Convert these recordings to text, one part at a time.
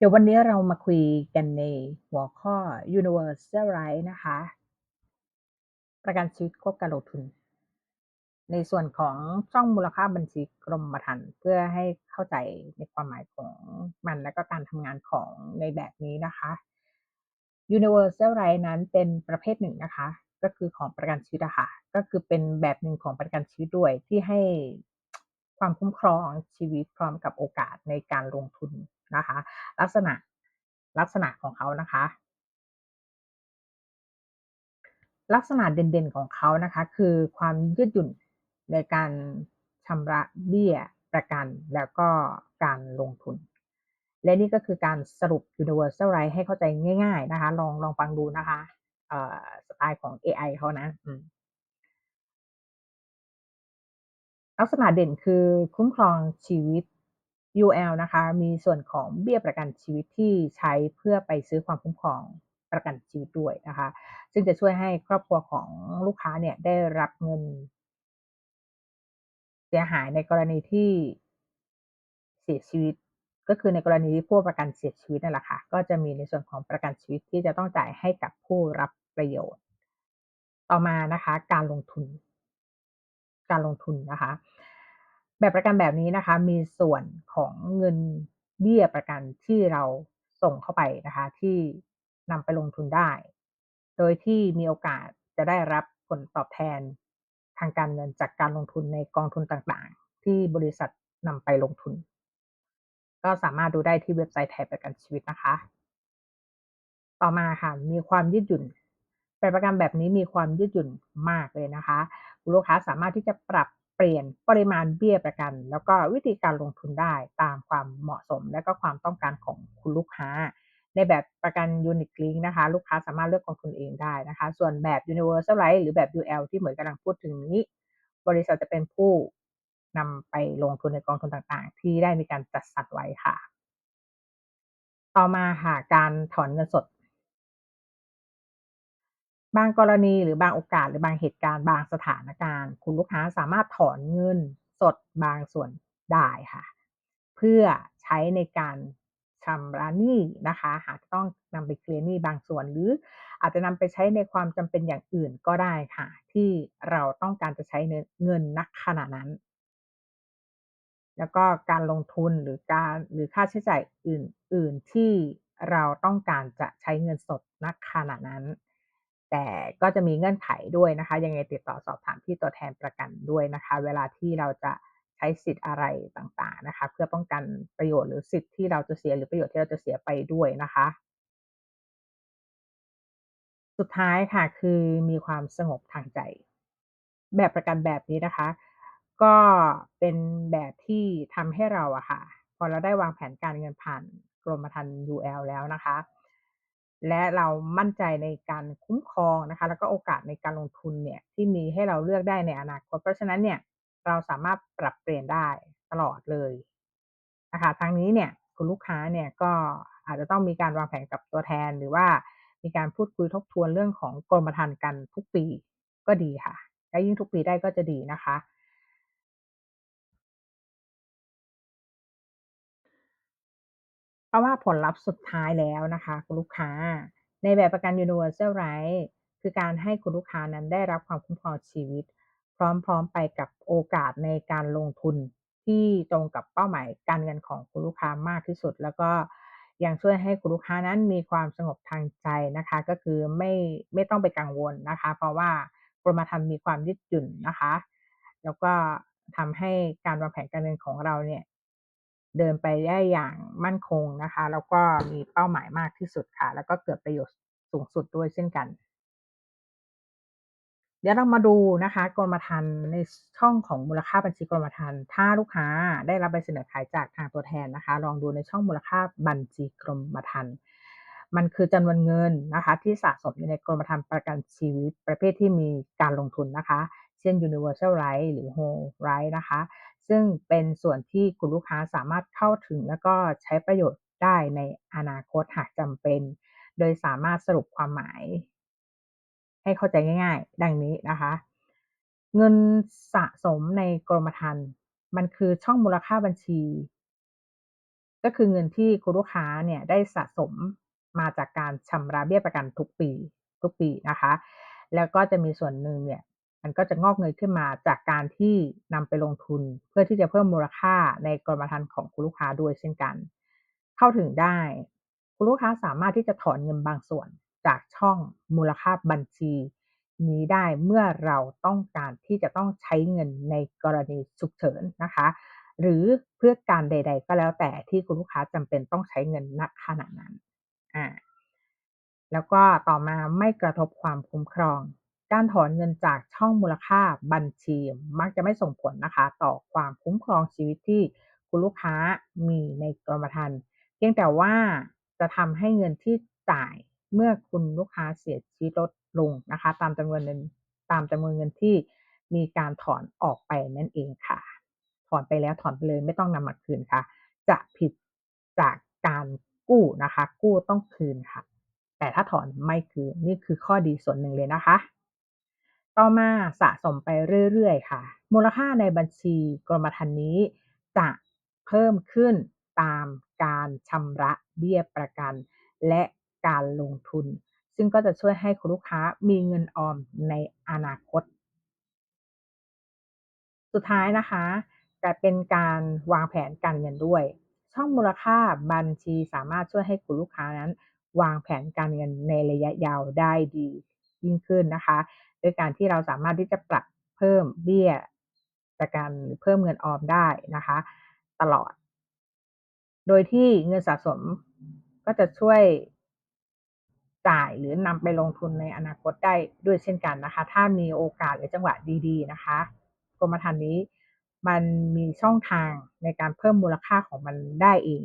เดี๋ยววันนี้เรามาคุยกันในหัวข้อ Universal right นะคะ ประกันชีวิตควบการลงทุน ในส่วนของช่องมูลค่าบัญชีกรมธรรม์เพื่อให้เข้าใจในความหมายของมันและก็การทำงานของในแบบนี้นะคะ Universal right นั้นเป็นประเภทหนึ่งนะคะ ก็คือของประกันชีวิตะค่ะ ก็คือเป็นแบบหนึ่งของประกันชีวิตด้วยที่ให้ความคุ้มครองชีวิตพร้อมกับโอกาสในการลงทุน นะคะ ลักษณะลักษณะของเขานะคะ ลักษณะเด่นๆของเขานะคะ คือความยืดหยุ่นในการชำระเบี้ยประกันแล้วก็การลงทุน และนี่ก็คือการสรุป Universal Right ให้เข้าใจง่ายๆนะคะ ลองลองฟังดูนะคะสไตล์ของ AI เขานะลักษณะเด่นคือคุ้มครองชีวิต UL นะคะ มีส่วนของเบี้ยประกันชีวิตที่ใช้เพื่อไปซื้อความคุ้มครองประกันชีวิตด้วยนะคะ ซึ่งจะช่วยให้ครอบครัวของลูกค้าเนี่ยได้รับเงิน เสียหายในกรณีที่เสียชีวิต ก็คือในกรณีที่ผู้ประกันเสียชีวิตนั่นแหละค่ะก็จะมีในส่วนของประกันชีวิตที่จะต้องจ่ายให้กับผู้รับประโยชน์ ต่อมานะคะ การลงทุน การลงทุนนะคะ แบบประกันแบบนี้นะคะ มีส่วนของเงินเบี้ยประกันที่เราส่งเข้าไปนะคะ ที่นำไปลงทุนได้ โดยที่มีโอกาสจะได้รับผลตอบแทนทางการเงินจากการลงทุนในกองทุนต่างๆ ที่บริษัทนำไปลงทุน ก็สามารถดูได้ที่เว็บไซต์ไทยประกันชีวิตนะคะ ต่อมาค่ะ มีความยืดหยุ่นแบบประกันแบบนี้มีความยืดหยุ่นมากเลยนะคะ ลูกค้าสามารถที่จะปรับ เปลี่ยนปริมาณเบี้ยประกัน แล้วก็วิธีการลงทุนได้ตามความเหมาะสม และก็ความต้องการของคุณลูกค้า ในแบบประกัน Unit Link นะคะ ลูกค้าสามารถเลือกกองทุนเองได้นะคะ ส่วนแบบ Universal Life หรือแบบ UL ที่เหมือนกำลังพูดถึงนี้ บริษัทจะเป็นผู้นำไปลงทุนในกองทุนต่างๆ ที่ได้มีการจัดสรรไว้ค่ะ ต่อมาค่ะการถอนเงินสด บางกรณีหรือบางโอกาสหรือบางเหตุการณ์บางสถานการณ์ คุณลูกค้าสามารถถอนเงินสดบางส่วนได้ค่ะ เพื่อใช้ในการชำระหนี้นะคะ หากต้องนำไปเคลียร์หนี้บางส่วน หรืออาจจะนำไปใช้ในความจำเป็นอย่างอื่นก็ได้ค่ะ ที่เราต้องการจะใช้เงินนักขณะนั้น แล้วก็การลงทุนหรือการหรือค่าใช้จ่ายอื่น ๆ ที่เราต้องการจะใช้เงินสดนักขณะนั้น แต่ก็จะมีเงื่อนไขด้วยนะคะ ยังไงติดต่อสอบถามที่ตัวแทนประกันด้วยนะคะ เวลาที่เราจะใช้สิทธิ์อะไรต่างๆนะคะ เพื่อป้องกันประโยชน์หรือสิทธิ์ที่เราจะเสียหรือประโยชน์ที่เราจะเสียไปด้วยนะคะ สุดท้ายค่ะคือมีความสงบทางใจ แบบประกันแบบนี้นะคะ ก็เป็นแบบที่ทำให้เราอะค่ะ พอเราได้วางแผนการเงินผ่านกรมธรรม์ UL แล้วนะคะ และเรามั่นใจในการคุ้มครองนะคะ แล้วก็โอกาสในการลงทุนเนี่ยที่มีให้เราเลือกได้ในอนาคต เพราะฉะนั้นเนี่ยเราสามารถปรับเปลี่ยนได้ตลอดเลยนะคะทางนี้เนี่ยคุณลูกค้าเนี่ยก็อาจจะต้องมีการวางแผนกับตัวแทนหรือว่ามีการพูดคุยทบทวนเรื่องของกรมธรรม์กันทุกปีก็ดีค่ะและยิ่งทุกปีได้ก็จะดีนะคะ เพราะว่าผลลัพธ์สุดท้ายแล้วนะคะคุณลูกค้า ในแบบประกัน Universal Right คือการให้คุณลูกค้านั้นได้รับความคุ้มครองชีวิต พร้อมๆไปกับโอกาสในการลงทุนที่ตรงกับเป้าหมายการเงินของคุณลูกค้ามากที่สุด แล้วก็ยังช่วยให้คุณลูกค้านั้นมีความสงบทางใจนะคะ ก็คือไม่ไม่ต้องไปกังวลนะคะ เพราะว่ากรมธรรม์มีความยืดหยุ่นนะคะ แล้วก็ทำให้การวางแผนการเงินของเราเนี่ย เดินไปได้อย่างมั่นคงนะคะ แล้วก็มีเป้าหมายมากที่สุดค่ะ แล้วก็เกิดประโยชน์สูงสุดด้วยเช่นกัน เดี๋ยวเรามาดูนะคะกรมธรรม์ในช่องของมูลค่าบัญชีกรมธรรม์ถ้าลูกค้าได้รับใบเสนอขายจากทางตัวแทนนะคะ ลองดูในช่องมูลค่าบัญชีกรมธรรม์มันคือจำนวนเงินนะคะที่สะสมอยู่ในกรมธรรม์ประกันชีวิตประเภทที่มีการลงทุนนะคะ เช่น universal right หรือ whole right นะคะ ซึ่งเป็นส่วนที่คุณลูกค้าสามารถเข้าถึง แล้วก็ใช้ประโยชน์ได้ในอนาคตหากจำเป็น โดยสามารถสรุปความหมาย ให้เข้าใจง่าย ๆ ดังนี้นะคะ เงินสะสมในกรมธรรม์มันคือช่องมูลค่าบัญชี ก็ก็คือเงินที่คุณลูกค้าเนี่ยได้สะสมมาจากการชำระเบี้ยประกันทุกปี ทุกปีนะคะ แล้วก็จะมีส่วนหนึ่งเนี่ย มันก็จะงอกเงยขึ้นมาจากการที่นำไปลงทุน เพื่อที่จะเพิ่มมูลค่าในกรมธรรม์ของคุณลูกค้าด้วยเช่นกัน เข้าถึงได้ คุณลูกค้าสามารถที่จะถอนเงินบางส่วนจากช่องมูลค่าบัญชี นี้ได้เมื่อเราต้องการที่จะต้องใช้เงินในกรณีฉุกเฉินนะคะ หรือเพื่อการใด ๆ ก็แล้วแต่ที่คุณลูกค้าจำเป็นต้องใช้เงินณขณะนั้นอ่าแล้วก็ต่อมาไม่กระทบความคุ้มครอง การถอนเงินจากช่องมูลค่าบัญชีมักจะไม่ส่งผลนะคะ ต่อความคุ้มครองชีวิตที่คุณลูกค้ามีในกรมธรรม์เพียงแต่ว่าจะทำให้เงินที่จ่ายเมื่อคุณลูกค้าเสียชีวิตลดลงนะคะ ตามจำนวนเงินตามจำนวนเงินที่มีการถอนออกไปนั่นเองค่ะ ถอนไปแล้วถอนไปเลยไม่ต้องนำมาคืนค่ะ จะผิดจากการกู้นะคะ กู้ต้องคืนค่ะ แต่ถ้าถอนไม่คืนนี่คือข้อดีส่วนหนึ่งเลยนะคะ ต่อมาสะสมไปเรื่อยๆ ค่ะ มูลค่าในบัญชีกรมธรรม์นี้จะเพิ่มขึ้นตามการชำระเบี้ยประกัน และการลงทุน ซึ่งก็จะช่วยให้คุณลูกค้ามีเงินออมในอนาคต สุดท้ายนะคะจะเป็นการวางแผนการเงินด้วย ช่องมูลค่าบัญชีสามารถช่วยให้คุณลูกค้านั้น วางแผนการเงินในระยะยาวได้ดี ยิ่งขึ้นนะคะโดยการที่เราสามารถที่จะปรับเพิ่มเบี้ยประกันหรือเพิ่มเงินออมได้นะคะ ตลอด โดยที่เงินสะสมก็จะช่วยจ่ายหรือนำไปลงทุนในอนาคตได้ด้วยเช่นกันนะคะ ถ้ามีโอกาสหรือจังหวะดี ๆ นะคะกรมธรรม์นี้มันมีช่องทางในการเพิ่มมูลค่าของมันได้เอง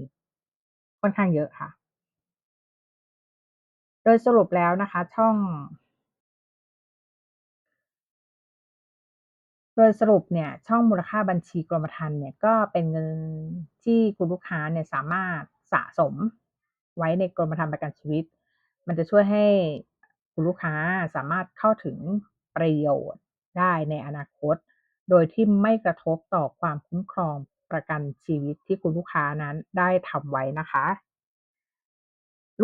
ค่อนข้างเยอะค่ะ โดยสรุปแล้วนะคะ ช่อง โดยสรุปเนี่ยช่องมูลค่าบัญชีกรมธรรม์เนี่ยก็เป็นเงินที่คุณลูกค้าเนี่ยสามารถสะสมไว้ในกรมธรรม์ประกันชีวิต มันจะช่วยให้คุณลูกค้าสามารถเข้าถึงประโยชน์ได้ในอนาคต โดยที่ไม่กระทบต่อความคุ้มครองประกันชีวิตที่คุณลูกค้านั้นได้ทำไว้นะคะ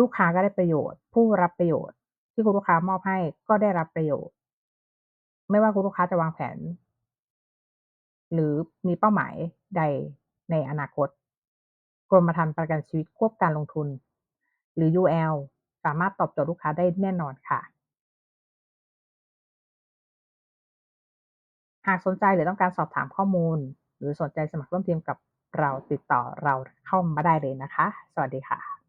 ลูกค้าก็ได้ประโยชน์ ผู้รับประโยชน์ ที่คุณลูกค้ามอบให้ก็ได้รับประโยชน์ ไม่ว่าคุณลูกค้าจะวางแผน หรือมีเป้าหมายใดในอนาคต กรมธรรม์ประกันชีวิตควบการลงทุน หรือ UL สามารถตอบโจทย์ลูกค้าได้แน่นอนค่ะ หากสนใจหรือต้องการสอบถามข้อมูล หรือสนใจสมัครร่วมทีมกับเราติดต่อเราเข้ามาได้เลยนะคะ สวัสดีค่ะ